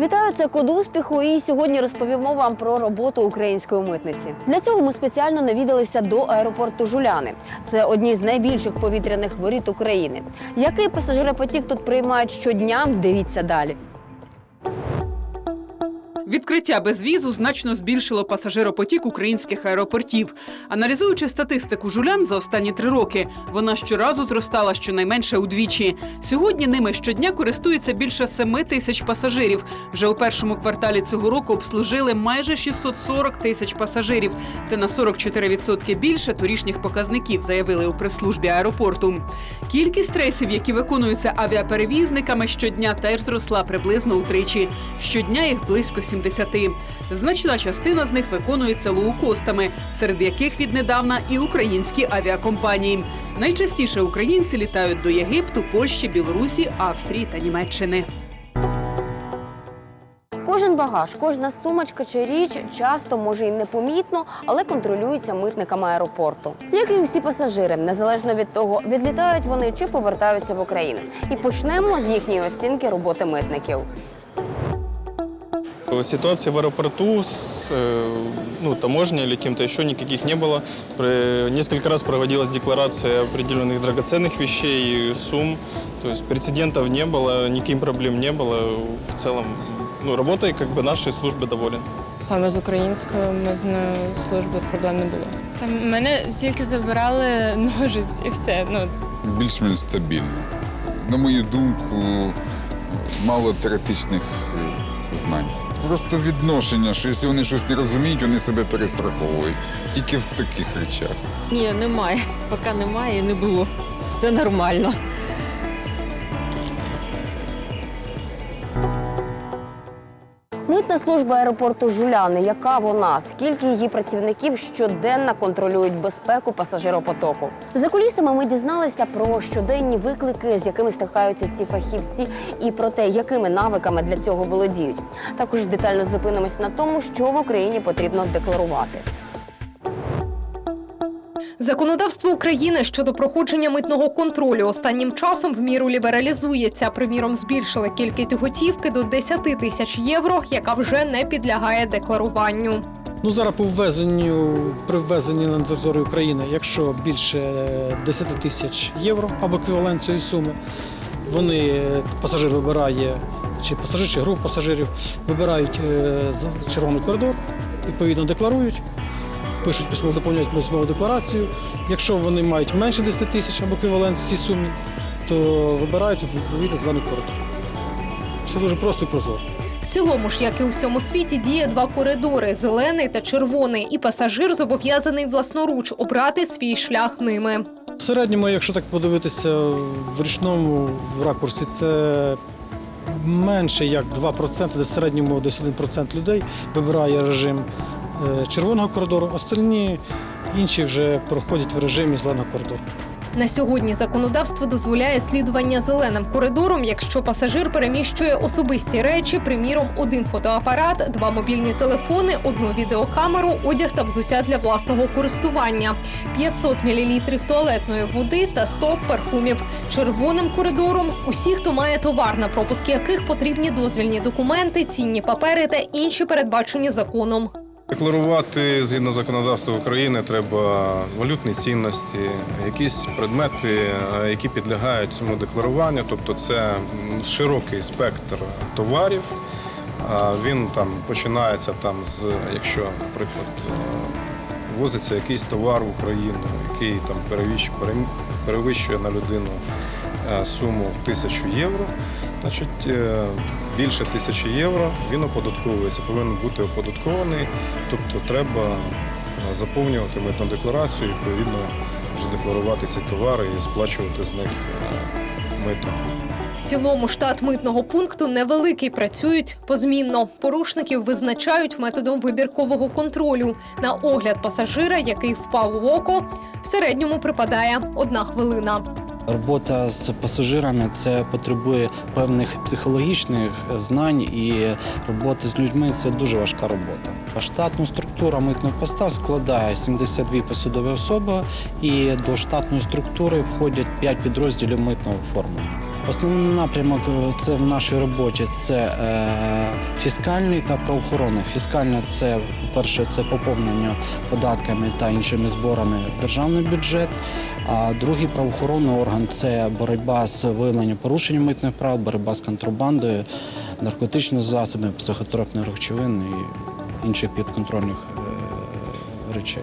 Вітаю, це код успіху. І сьогодні розповімо вам про роботу української митниці. Для цього ми спеціально навідалися до аеропорту Жуляни. Це одні з найбільших повітряних воріт України. Який пасажиропотік тут приймають щодня? Дивіться далі. Відкриття безвізу значно збільшило пасажиропотік українських аеропортів. Аналізуючи статистику жулян за останні три роки, вона щоразу зростала щонайменше удвічі. Сьогодні ними щодня користується більше 7 тисяч пасажирів. Вже у першому кварталі цього року обслужили майже 640 тисяч пасажирів. Це на 44% більше торішніх показників, заявили у прес-службі аеропорту. Кількість рейсів, які виконуються авіаперевізниками щодня, теж зросла приблизно утричі. Щодня їх близько 70. Значна частина з них виконується лоукостами, серед яких віднедавна і українські авіакомпанії. Найчастіше українці літають до Єгипту, Польщі, Білорусі, Австрії та Німеччини. Кожен багаж, кожна сумочка чи річ часто може і непомітно, але контролюється митниками аеропорту. Як і усі пасажири, незалежно від того, відлітають вони чи повертаються в Україну. І почнемо з їхньої оцінки роботи митників. Ситуации в аэропорту с э, ну, таможней или кем-то еще никаких не было. Про- Несколько раз проводилась декларация определенных драгоценных вещей, сумм. То есть прецедентов не было, никаких проблем не было. В целом, ну, работой как бы нашей службы доволен. Саме з українською митною службою проблем не було. Там мене тільки забирали ножиць і все. Ну більш-менш стабільно. На мою думку, мало теоретичних е, знань. Просто відношення, що якщо вони щось не розуміють, вони себе перестраховують. Тільки в таких речах. Ні, немає. Поки немає і не було. Все нормально. Митна служба аеропорту Жуляни. Яка вона? Скільки її працівників щоденно контролюють безпеку пасажиропотоку? За кулісами ми дізналися про щоденні виклики, з якими стикаються ці фахівці, і про те, якими навиками для цього володіють. Також детально зупинимось на тому, що в Україні потрібно декларувати. Законодавство України щодо проходження митного контролю останнім часом в міру лібералізується. Приміром, збільшили кількість готівки до 10 тисяч євро, яка вже не підлягає декларуванню. Ну зараз по ввезенню при ввезенні на територію України, якщо більше е, 10 тисяч євро або еквівалент цієї суми, вони е, пасажир вибирає, чи пасажир, чи група пасажирів вибирають е, червоний коридор, відповідно декларують, пишуть письмо, заповнюють письмову декларацію. Якщо вони мають менше 10 тисяч або еквівалент цій сумі, то вибирають відповідно даний коридор. Все дуже просто і прозоро. В цілому ж, як і у всьому світі, діє два коридори зелений та червоний, і пасажир зобов'язаний власноруч обрати свій шлях ними. В середньому, якщо так подивитися в річному ракурсі, це менше як 2%, десь в середньому десь 1% людей вибирає режим червоного коридору, остальні інші вже проходять в режимі зеленого коридору. На сьогодні законодавство дозволяє слідування зеленим коридором, якщо пасажир переміщує особисті речі, приміром, один фотоапарат, два мобільні телефони, одну відеокамеру, одяг та взуття для власного користування, 500 мл туалетної води та 100 парфумів. Червоним коридором усі, хто має товар, на пропуск яких потрібні дозвільні документи, цінні папери та інші передбачені законом. Декларувати згідно законодавства України треба валютні цінності, якісь предмети, які підлягають цьому декларуванню. Тобто це широкий спектр товарів. Він там починається там з, якщо, наприклад, возиться якийсь товар в Україну, який там перевищує на людину е, суму в тисячу євро, значить е, більше тисячі євро він оподатковується, повинен бути оподаткований. Тобто треба е, заповнювати митну декларацію, відповідно вже декларувати ці товари і сплачувати з них е, мито. В цілому штат митного пункту невеликий, працюють позмінно. Порушників визначають методом вибіркового контролю. На огляд пасажира, який впав в око, в середньому припадає одна хвилина. Робота з пасажирами це потребує певних психологічних знань, і робота з людьми це дуже важка робота. Штатна структура митного поста складає 72 посадові особи, і до штатної структури входять 5 підрозділів митного оформлення. Основний напрямок е, це в нашій роботі це е, фіскальний та правоохоронний. Фіскальне це перше це поповнення податками та іншими зборами державний бюджет. А другий правоохоронний орган це боротьба з виявленням порушень митних прав, боротьба з контрабандою, наркотичних засобів, психотропних речовин і інших підконтрольних е, речей.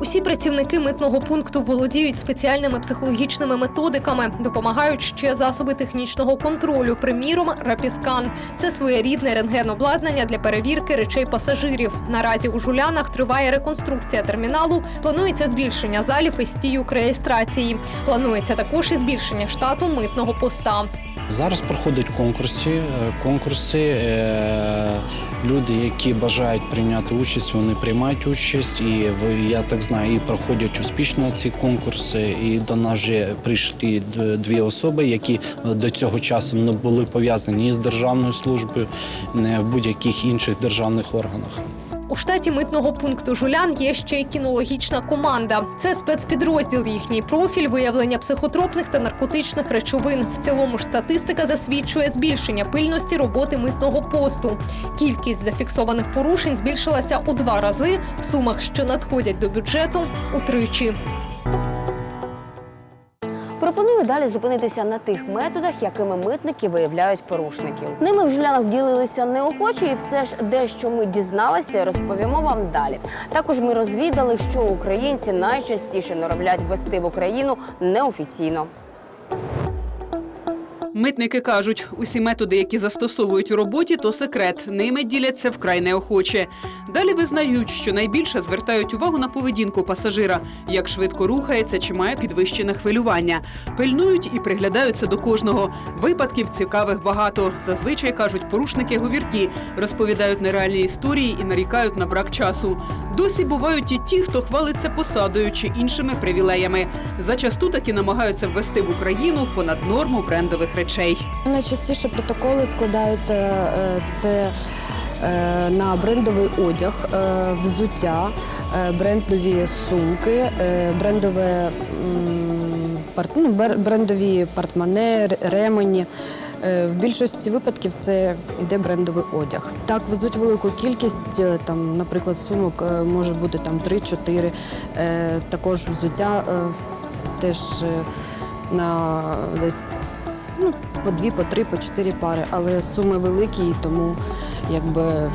Усі працівники митного пункту володіють спеціальними психологічними методиками, допомагають ще засоби технічного контролю. Приміром, рапіскан це своєрідне рентгенобладнання для перевірки речей пасажирів. Наразі у жулянах триває реконструкція терміналу. Планується збільшення залів і стійок реєстрації. Планується також і збільшення штату митного поста. Зараз проходять конкурси. е, Конкурси е, люди, які бажають прийняти участь, вони приймають участь. І я так знаю, і проходять успішно ці конкурси. І до нас вже прийшли дві особи, які до цього часу не були пов'язані ні з державною службою, не в будь-яких інших державних органах. У штаті митного пункту Жулян є ще й кінологічна команда. Це спецпідрозділ. Їхній профіль виявлення психотропних та наркотичних речовин. В цілому ж статистика засвідчує збільшення пильності роботи митного посту. Кількість зафіксованих порушень збільшилася у два рази. В сумах, що надходять до бюджету, утричі. Пропоную далі зупинитися на тих методах, якими митники виявляють порушників. Ними в жулянах ділилися неохоче, і все ж дещо ми дізналися, розповімо вам далі. Також ми розвідали, що українці найчастіше норовлять ввести в Україну неофіційно. Митники кажуть, усі методи, які застосовують у роботі, то секрет. Ними діляться вкрай неохоче. Далі визнають, що найбільше звертають увагу на поведінку пасажира, як швидко рухається чи має підвищене хвилювання. Пильнують і приглядаються до кожного. Випадків цікавих багато. Зазвичай кажуть, порушники говіркі, розповідають нереальні історії і нарікають на брак часу. Досі бувають і ті, хто хвалиться посадою чи іншими привілеями. Зачасту таки намагаються ввести в Україну понад норму брендових речей. Найчастіше протоколи складаються е, це е, на брендовий одяг, е, взуття, брендові сумки, брендове, ну, брендові портмоне, ремені. В більшості випадків це йде брендовий одяг. Так, везуть велику кількість, там, наприклад, сумок може бути там 3-4. Е, Також взуття теж на десь ну, по дві, по три, по чотири пари, але суми великі, і тому якби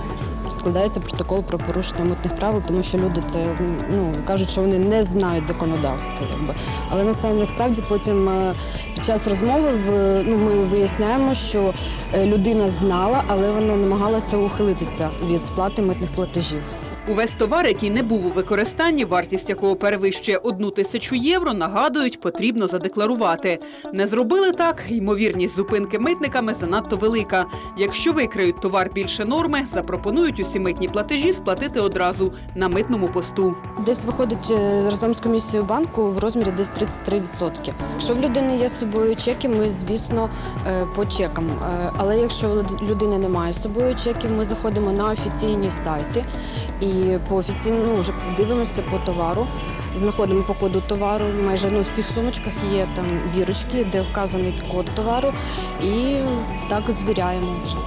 складається протокол про порушення митних правил, тому що люди це ну кажуть, що вони не знають законодавства. Якби. Але насправді, насправді потім е, під час розмови в, ну, ми виясняємо, що е, людина знала, але вона намагалася ухилитися від сплати митних платежів. Увесь товар, який не був у використанні, вартість якого перевищує одну тисячу євро, нагадують, потрібно задекларувати. Не зробили так, ймовірність зупинки митниками занадто велика. Якщо викриють товар більше норми, запропонують усі митні платежі сплатити одразу на митному посту. Десь виходить е, разом з комісією банку в розмірі десь 33%. Якщо в людини є з собою чеки, ми, звісно, е, по чекам. Е, Але якщо людини немає з собою чеків, ми заходимо на офіційні сайти і по офіційному ну, вже дивимося по товару. Знаходимо по коду товару. Майже ну, в всіх сумочках є там бірочки, де вказаний код товару, і так звіряємо вже.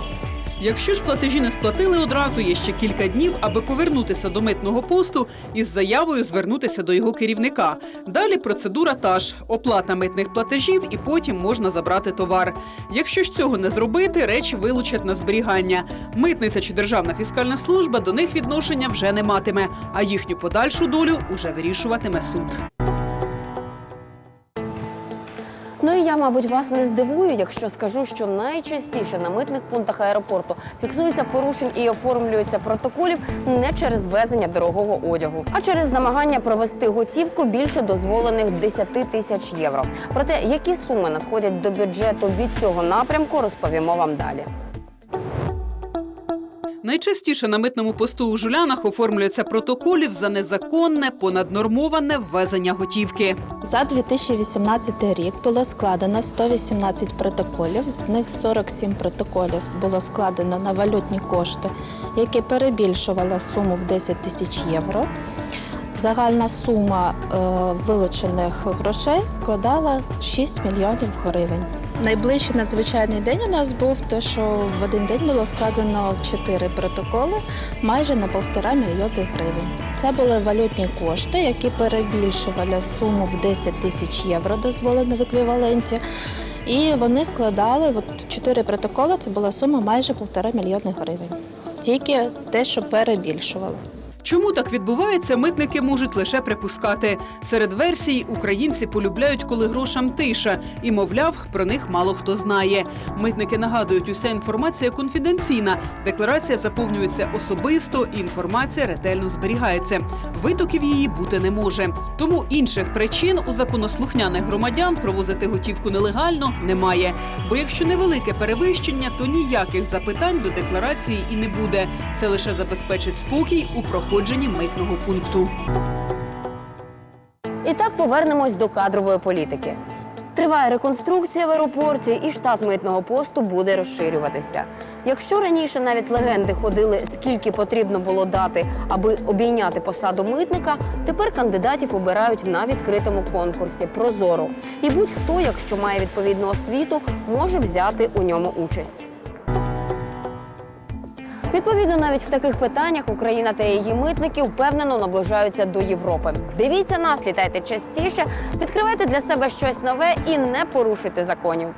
Якщо ж платежі не сплатили одразу, є ще кілька днів, аби повернутися до митного посту із заявою звернутися до його керівника. Далі процедура та ж оплата митних платежів, і потім можна забрати товар. Якщо ж цього не зробити, речі вилучать на зберігання. Митниця чи державна фіскальна служба до них відношення вже не матиме, а їхню подальшу долю уже вирішуватиме суд. Ну і я, мабуть, вас не здивую, якщо скажу, що найчастіше на митних пунктах аеропорту фіксується порушень і оформлюється протоколів не через везення дорогого одягу, а через намагання провести готівку більше дозволених 10 тисяч євро. Про те, які суми надходять до бюджету від цього напрямку, розповімо вам далі. Найчастіше на митному посту у жулянах оформлюється протоколів за незаконне, понаднормоване ввезення готівки. За 2018 рік було складено 118 протоколів, з них 47 протоколів було складено на валютні кошти, які перебільшували суму в 10 тисяч євро. Загальна сума е, вилучених грошей складала 6 мільйонів гривень. Найближчий надзвичайний день у нас був те, що в один день було складено чотири протоколи майже на півтора мільйони гривень. Це були валютні кошти, які перебільшували суму в 10 тисяч євро, дозволено в еквіваленті. І вони складали от чотири протоколи. Це була сума майже півтора мільйони гривень. Тільки те, що перебільшувало. Чому так відбувається, митники можуть лише припускати. Серед версій українці полюбляють, коли грошам тиша, і мовляв, про них мало хто знає. Митники нагадують, уся інформація конфіденційна. Декларація заповнюється особисто, і інформація ретельно зберігається. Витоків її бути не може. Тому інших причин у законослухняних громадян провозити готівку нелегально немає. Бо якщо невелике перевищення, то ніяких запитань до декларації і не буде. Це лише забезпечить спокій у проходженні митного пункту. І так повернемось до кадрової політики. Триває реконструкція в аеропорті, і штат митного посту буде розширюватися. Якщо раніше навіть легенди ходили, скільки потрібно було дати, аби обійняти посаду митника, тепер кандидатів обирають на відкритому конкурсі Прозоро. І будь-хто, якщо має відповідну освіту, може взяти у ньому участь. Відповідно, навіть в таких питаннях Україна та її митники впевнено наближаються до Європи. Дивіться нас, літайте частіше, відкривайте для себе щось нове і не порушуйте законів.